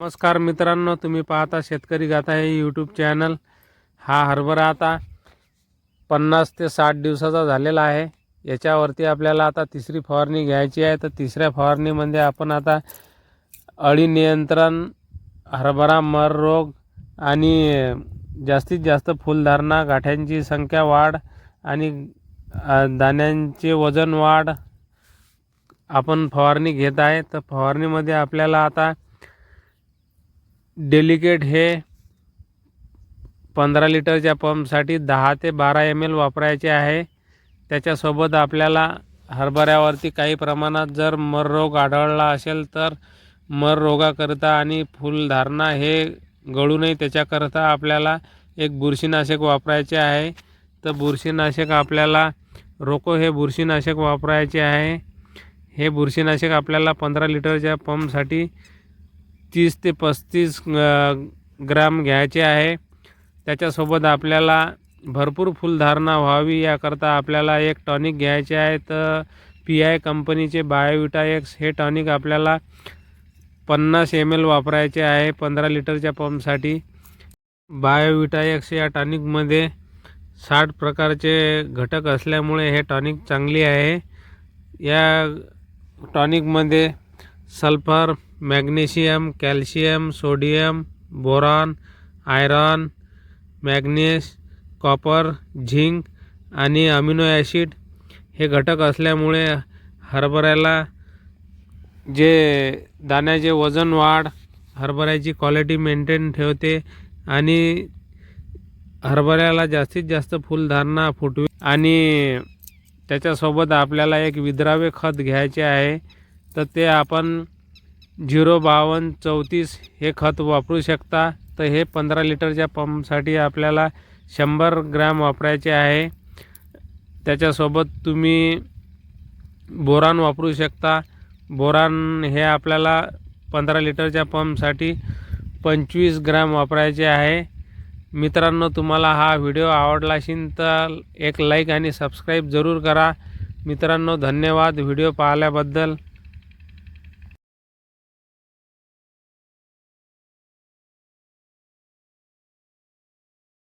नमस्कार मित्रांनो तुम्ही पाहता शेतकरी गाथा हे यूट्यूब चॅनल हा हरभरा आता पन्नास ते साठ दिवसाचा झालेला आहे. याच्यावरती आपल्याला आता तिसरी फवारणी घ्यायची आहे. तर तिसऱ्या फवारणीमध्ये आपण आता अळी नियंत्रण हरभरा मर रोग आणि जास्तीत जास्त फुलधारणा गाठ्यांची संख्या वाढ आणि दाण्यांचे वजन वाढ आपण फवारणी घेत आहे. तर फवारणीमध्ये आपल्याला आता डेलिकेट हे पंधरा लिटरच्या पंपसाठी दहा ते बारा एम एल वापरायचे आहे. त्याच्यासोबत आपल्याला हरभऱ्यावरती काही प्रमाणात जर मर रोग आढळला असेल तर मर रोगाकरिता आणि फुलधारणा हे गळू नये त्याच्याकरता आपल्याला एक बुरशीनाशक वापरायचे आहे. तर बुरशीनाशक आपल्याला रोको हे बुरशीनाशक वापरायचे आहे. हे बुरशीनाशक आपल्याला पंधरा लिटरच्या पंपसाठी तीस ते पस्तीस ग्राम घ्यायचे आहे. त्याच्यासोबत आपल्याला भरपूर फुलधारणा व्हावी याकरता आपल्याला एक टॉनिक घ्यायचे आहे. तर पी आय कंपनीचे बायोविटा एक्स हे टॉनिक आपल्याला पन्नास एम एल वापरायचे आहे पंधरा लिटरच्या पंपसाठी. बायोविटा एक्स या टॉनिकमध्ये साठ प्रकारचे घटक असल्यामुळे हे टॉनिक चांगली आहे. या टॉनिकमध्ये sulphur magnesium calcium sodium boron iron manganese copper zinc आणि अमिनो ॲसिड हे घटक असल्यामुळे हरभऱ्याला जे दाण्याचे वजन वाढ हरभऱ्याची क्वालिटी मेंटेन ठेवते आणि हरभऱ्याला जास्तीत जास्त फुलधारणा फुटवी आणि त्याच्यासोबत आपल्याला एक विद्राव्य खत घ्यायचे आहे तर ते आपण झिरो बावन्न चौतीस हे खत वापरू शकता. तर हे पंधरा लिटरच्या पंपसाठी आपल्याला शंभर ग्रॅम वापरायचे आहे. त्याच्यासोबत तुम्ही बोरान वापरू शकता. बोरान हे आपल्याला पंधरा लिटरच्या पंपसाठी पंचवीस ग्रॅम वापरायचे आहे. मित्रांनो तुम्हाला हा व्हिडिओ आवडला असेल तर एक लाईक आणि सबस्क्राईब जरूर करा. मित्रांनो धन्यवाद. व्हिडिओ पाहिल्याबद्दल